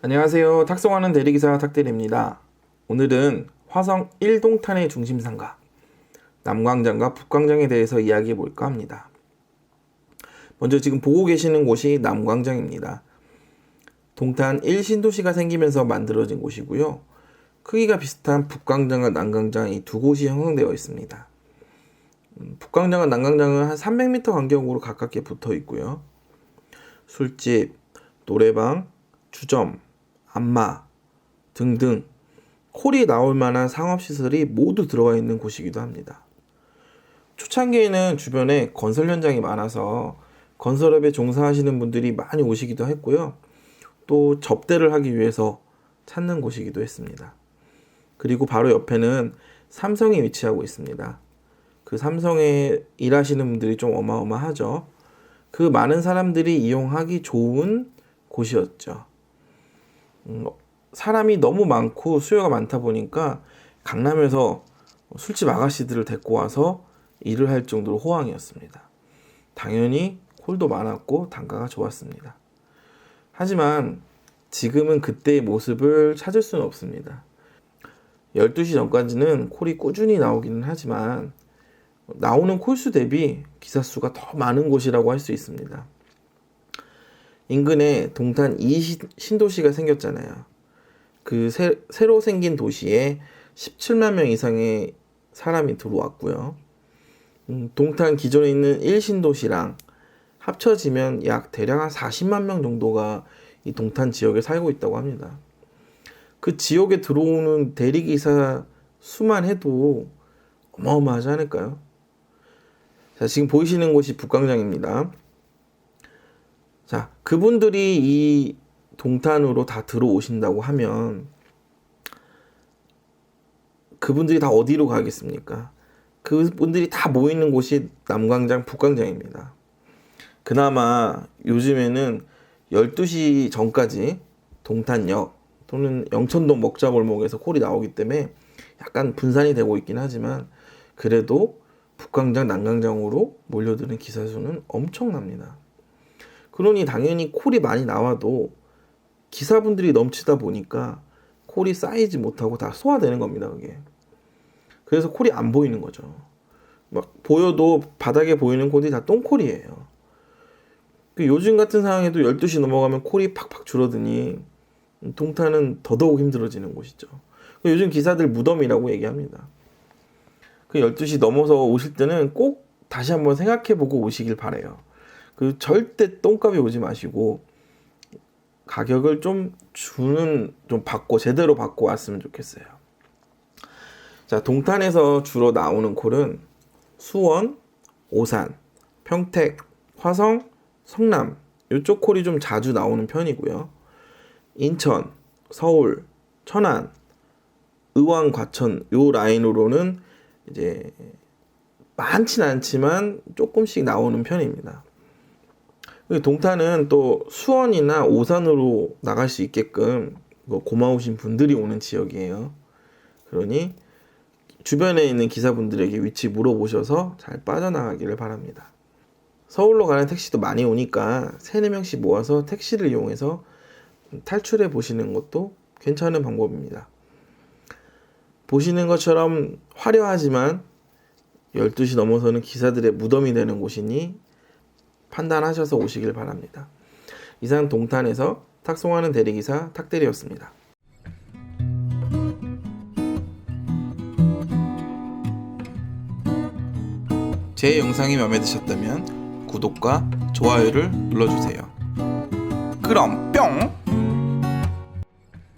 안녕하세요. 탁송하는 대리기사 탁대리입니다. 오늘은 화성 1동탄의 중심상가 남광장과 북광장에 대해서 이야기해 볼까 합니다. 먼저 지금 보고 계시는 곳이 남광장입니다. 동탄 1신도시가 생기면서 만들어진 곳이고요. 크기가 비슷한 북광장과 남광장 이 두 곳이 형성되어 있습니다. 음, 북광장과 남광장은 한 300m 간격으로 가깝게 붙어 있고요. 술집, 노래방, 주점, 안마 등등 콜이 나올 만한 상업시설이 모두 들어가 있는 곳이기도 합니다. 초창기에는 주변에 건설 현장이 많아서 건설업에 종사하시는 분들이 많이 오시기도 했고요. 또 접대를 하기 위해서 찾는 곳이기도 했습니다. 그리고 바로 옆에는 삼성이 위치하고 있습니다. 그 삼성에 일하시는 분들이 좀 어마어마하죠. 그 많은 사람들이 이용하기 좋은 곳이었죠. 음, 사람이 너무 많고 수요가 많다 보니까 강남에서 술집 아가씨들을 데리고 와서 일을 할 정도로 호황이었습니다. 당연히 콜도 많았고 단가가 좋았습니다. 하지만 지금은 그때의 모습을 찾을 수는 없습니다. 12시 전까지는 콜이 꾸준히 나오기는 하지만 나오는 콜수 대비 기사 수가 더 많은 곳이라고 할 수 있습니다. 인근에 동탄 2 신도시가 생겼잖아요. 그 새, 새로 생긴 도시에 17만 명 이상의 사람이 들어왔고요. 음, 동탄 기존에 있는 1신도시랑 합쳐지면 약 대략 한 40만 명 정도가 이 동탄 지역에 살고 있다고 합니다. 그 지역에 들어오는 대리기사 수만 해도 어마어마하지 않을까요? 자, 지금 보이시는 곳이 북광장입니다. 자, 그분들이 이 동탄으로 다 들어오신다고 하면 그분들이 다 어디로 가겠습니까? 그분들이 다 모이는 곳이 남광장, 북광장입니다. 그나마 요즘에는 12시 전까지 동탄역 또는 영천동 먹자골목에서 콜이 나오기 때문에 약간 분산이 되고 있긴 하지만 그래도 북광장, 남광장으로 몰려드는 기사 수는 엄청납니다. 그러니 당연히 콜이 많이 나와도 기사분들이 넘치다 보니까 콜이 쌓이지 못하고 다 소화되는 겁니다, 그게. 그래서 콜이 안 보이는 거죠. 막 보여도 바닥에 보이는 콜이 다 똥콜이에요. 그 요즘 같은 상황에도 12시 넘어가면 콜이 팍팍 줄어드니 동탄은 더더욱 힘들어지는 곳이죠. 그 요즘 기사들 무덤이라고 얘기합니다. 그 12시 넘어서 오실 때는 꼭 다시 한번 생각해 보고 오시길 바래요. 그 절대 똥값이 오지 마시고 가격을 좀 주는 좀 받고 제대로 받고 왔으면 좋겠어요. 자, 동탄에서 주로 나오는 콜은 수원, 오산, 평택, 화성, 성남 이쪽 콜이 좀 자주 나오는 편이고요. 인천, 서울, 천안, 의왕, 과천 요 라인으로는 이제 많진 않지만 조금씩 나오는 편입니다. 동탄은 또 수원이나 오산으로 나갈 수 있게끔 뭐 고마우신 분들이 오는 지역이에요. 그러니 주변에 있는 기사분들에게 위치 물어보셔서 잘 빠져나가기를 바랍니다. 서울로 가는 택시도 많이 오니까 3, 4명씩 모아서 택시를 이용해서 탈출해 보시는 것도 괜찮은 방법입니다. 보시는 것처럼 화려하지만 12시 넘어서는 기사들의 무덤이 되는 곳이니 판단하셔서 오시길 바랍니다. 이상 동탄에서 탁송하는 대리기사 탁대리였습니다. 제 영상이 마음에 드셨다면 구독과 좋아요를 눌러주세요. 그럼 뿅!